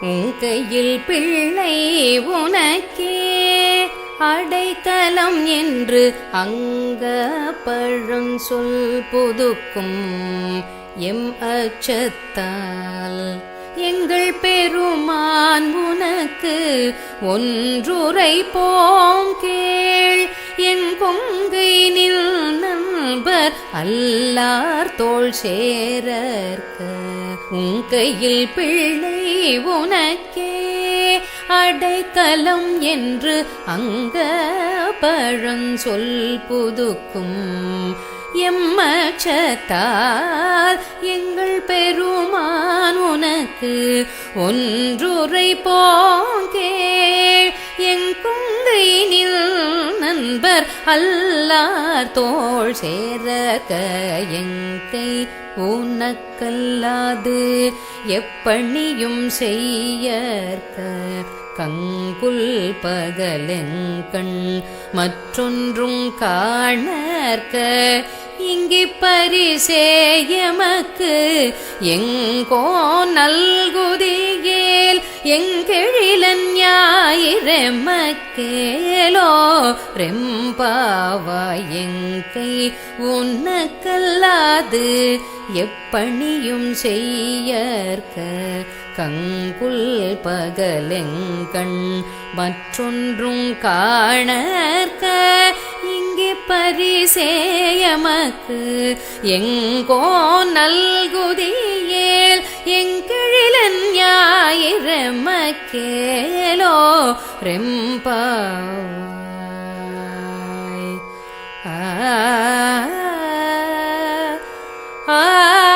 உன் கையில் பிள்ளை உனக்கே அடைத்தலம் என்று அங்க பழஞ்சொல் புதுக்கும். எம் அச்சத்தால் எங்கள் பெருமான் உனக்கு ஒன்றுரை போம் கேள். என் கொங்கை நில் நண்பர் அல்லார் தோல் சேரற்க உன் கையில் பிள்ளை உனக்கே. அடைக்கலம் என்று அங்க பழஞ்சொல் புதுக்கும். எம்மச்சத்தால் எங்கள் பெருமான் உனக்கு ஒன்றுரை போங்கே. எங்குங்கை நில் நண்பர் அல்லார் தோள் சேரக எங்கை உனக்கல்லாது எப்பணியும் செய்யற்க. கங்குல் பகலெங்கண் மற்றொன்றும் காணற்க. இங்கி பரிசேயமக்கு எங்கோ நல்குதியேல் எங்கெழிலன் ஞாயிரெமக்கேலோ ரெம்பாவாயங்கை உன்னக்கல்லாது? எப்பணியும் செய்யற்க கங்குல் பகலெங்கண் மற்றொன்றும் காணற்க? இங்கே பரிசேயமக்கு எங்கோ நல்குதியேல் எங்கே ஞாயிரமக்கேலோ ரெம்பாய். ஆ ஆ.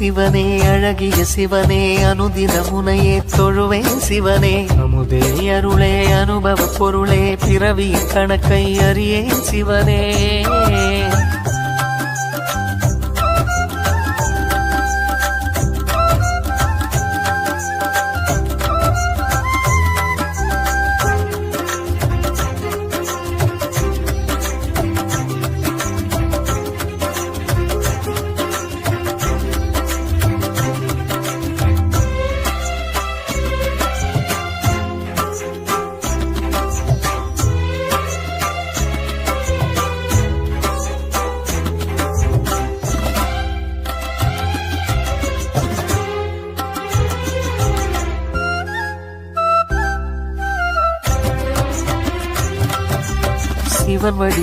சிவனே அழகிய சிவனே அனுதின முனையே தொழுவேன் சிவனே. அமுதே. அருளே அனுபவ பொருளே பிறவி கணக்கை அறியேன் சிவனே.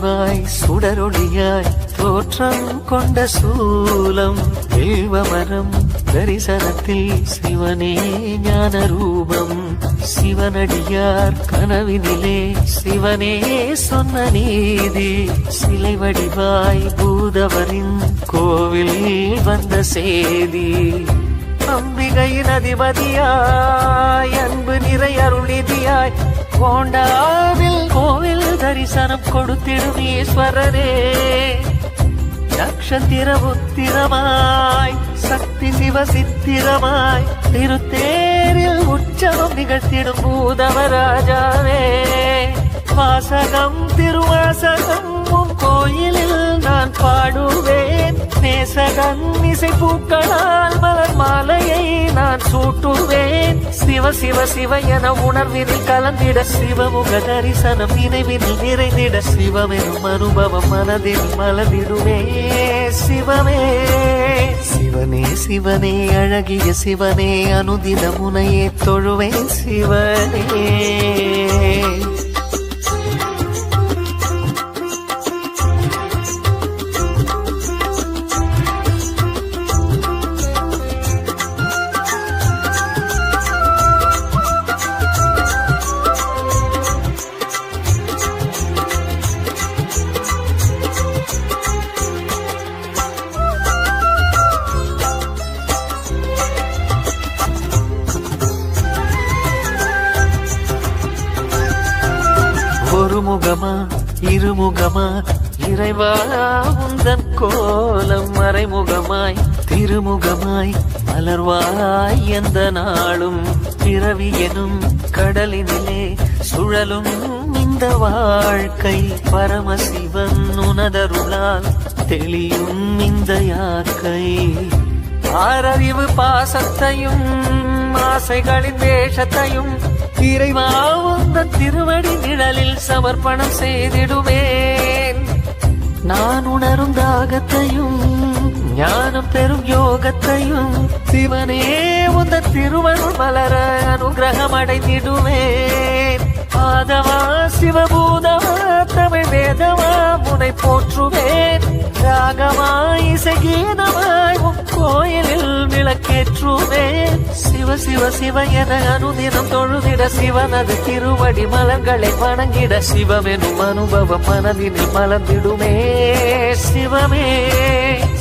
சிவன் சுடரொளியாய் தோற்றம் கொண்ட சூலம். வில்வமரம் தரிசனத்தில் சிவனே ஞான ரூபம் சிவனடியார் கனவினிலே சிவனே சொன்ன நீதி. சிலை வடிவாய் பூதவரின் கோவில் வந்த செய்தி அம்பிகையின் அதிபதியாய் அன்பு நிறை அருளிதியாய் கோண்டாவில் கோவில் தரிசனம் கொடுத்திடும் ஈஸ்வரரே. நக்ஷத்திர உத்திரமாய் சக்தி சிவ சித்திரமாய் திருத்தேரில் உற்சவம் நிகழ்த்திடும் பூதவராஜாவே. வாசகம் திருவாசகம் உன் கோயிலில் நான் பாடுவேன். நேசகன் இசை பூக்களால் மலர் மாலையை நான் சூட்டுவேன். சிவ சிவ சிவ என உணர்வினில் கலந்திட சிவமுக தரிசனம் நினைவினில் நிறைந்திட சிவமெனும் அனுபவம் மனதில் மலர்ந்திடுவே சிவமே சிவனே சிவனே அழகிய சிவனே அனுதின முனையே தொழுவேன். சிவனே. ஒருமுகமா இருமுகமா இறைவா உந்தன் கோலம் மறைமுகமாய் திருமுகமாய் மலர்வாய் எந்த நாளும் பிறவி எனும் கடலினிலே சுழலும் இந்த வாழ்க்கை பரமசிவன் உனதருளால் தெளியும் இந்த யாக்கை. ஆரறிவு பாசத்தையும் ஆசைகளின் வேஷத்தையும் இறைவா உந்தன் திருவடி நிழலில் சமர்ப்பணம் செய்திடுவேன். நான் உணரும் தாகத்தையும் ஞானம் பெறும் யோகத்தையும் சிவனே உந்த திருவருள் மலர அனுகிரகம் அடைந்திடுவேன் மாதவா சிவபூதவா தமிழ் வேதவா முனை போற்றுவேன். ராகமா இசைகீனமாய் உன் கோயிலில் விளக்கேற்றுவேன். சிவ சிவ சிவ என அனுதினம் தொழுதிட சிவனது திருவடி மலர்களை வணங்கிட சிவமெனும் அனுபவம் மனதினில் மலர்ந்திடுமே. சிவமே.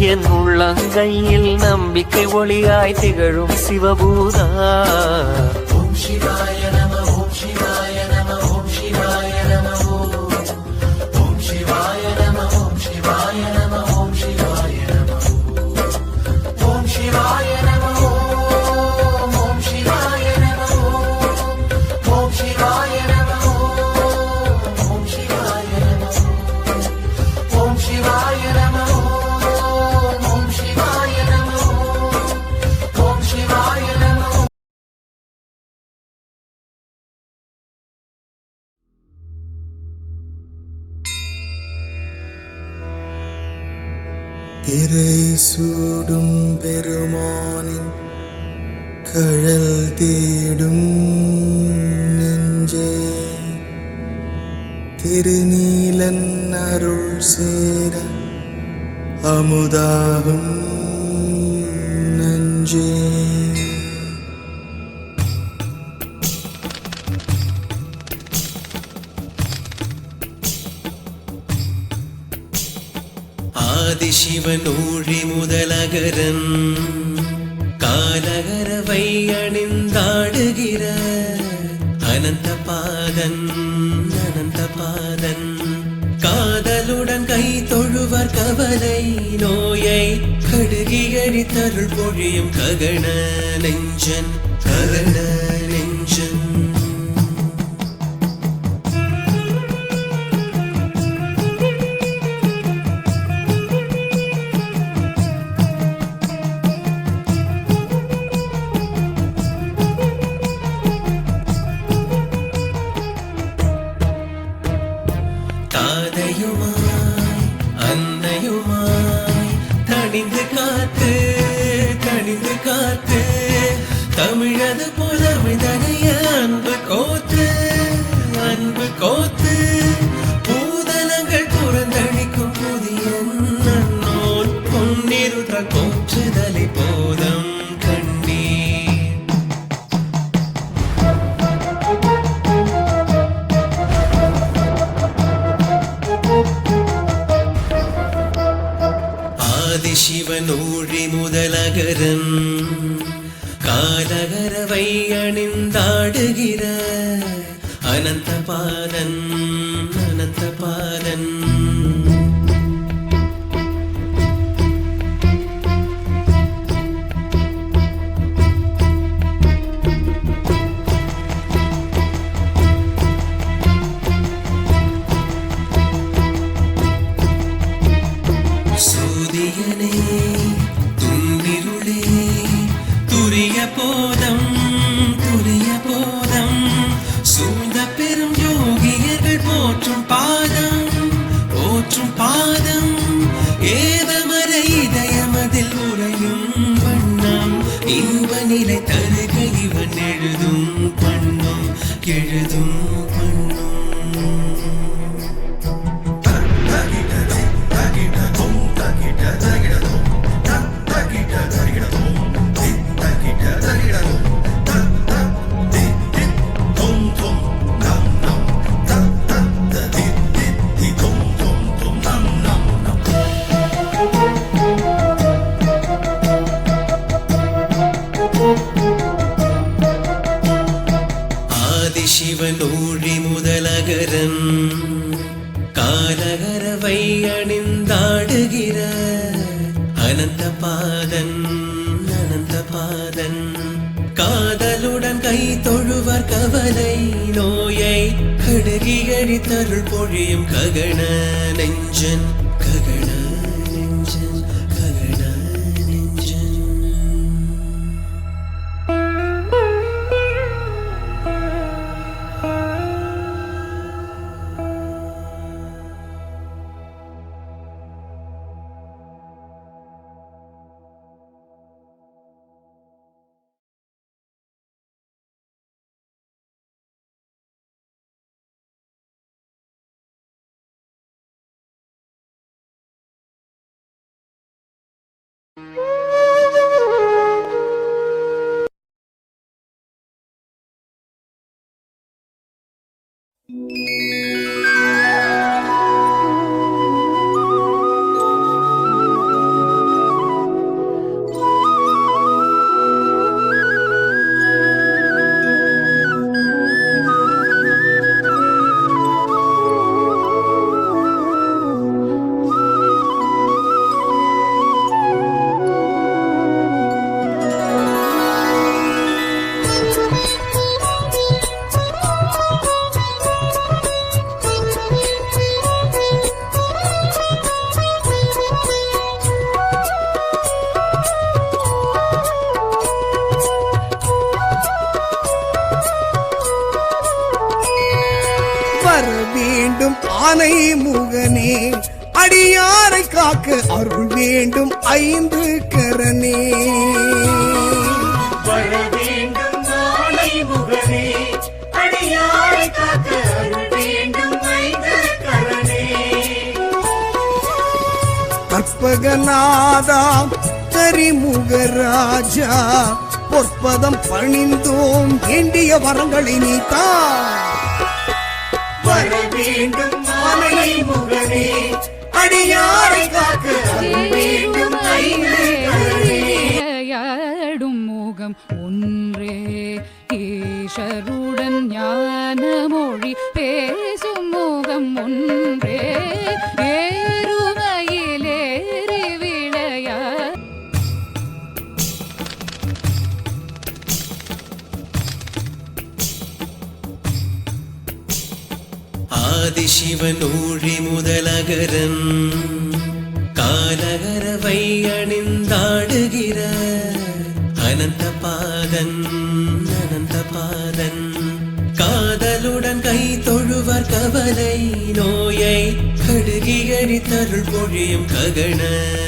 என் உள்ளங்கையில் நம்பிக்கை ஒளியாய் திகழும் சிவபூதா. ஓம் சிவாய இறை சூடும் பெருமானின் கழல் தேடும் நெஞ்சே. திருநீலன் அருள் சேர அமுதாகும் ஆதிசிவன் முதலகரன். காலகரவை அணிந்தாடுகிற அனந்த பாதன் அனந்த பாதன். காதலுடன் கை தொழுவர் கவலை நோயை கடுகியடி தருள் பொழியும் ககன நெஞ்சன் ககன காத்து தமிழது புலமிதனைய அன்பு கோத்து அன்பு கோத்து. பூதலங்கள் புறந்தளிக்கும் புதிய நன்னோன் பொன்னிருற்ற கோற்றுதலை போதம் கண்டீர் ஆதிசிவனூழி முதலகரன் காலகரவை அணிந்தாடுகிற அனந்த பாதன் கடுகி அழித்தருள் பொழியும் ககன நெஞ்சன் ககன வர அருள் வேண்டும் ஐந்து கரனே. வர வேண்டும் நாளை முகனே அடியாரை காக்க அருள் வேண்டும் ஐந்து கரணே கற்பகநாதா கரிமுகராஜா பொற்பதம் பணிந்தோம் வேண்டிய வரங்களை நீத்தா. வர வேண்டும் நாளை முகனே அடியாரை காக்க. வேண்டும் விளையாடும் முகம் ஒன்றே. ஈஷருடன் ஞான மொழி பேசும் ஆதிசிவனூழி முதலகரன். காலகரவை அணிந்தாடுகிற அனந்த பாதன் அனந்த பாதன். காதலுடன் கை தொழுவர் கவலை நோயை கடுகி தருள் பொழியும் ககன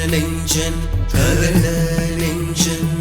நெஞ்சன் ககன நெஞ்சன்.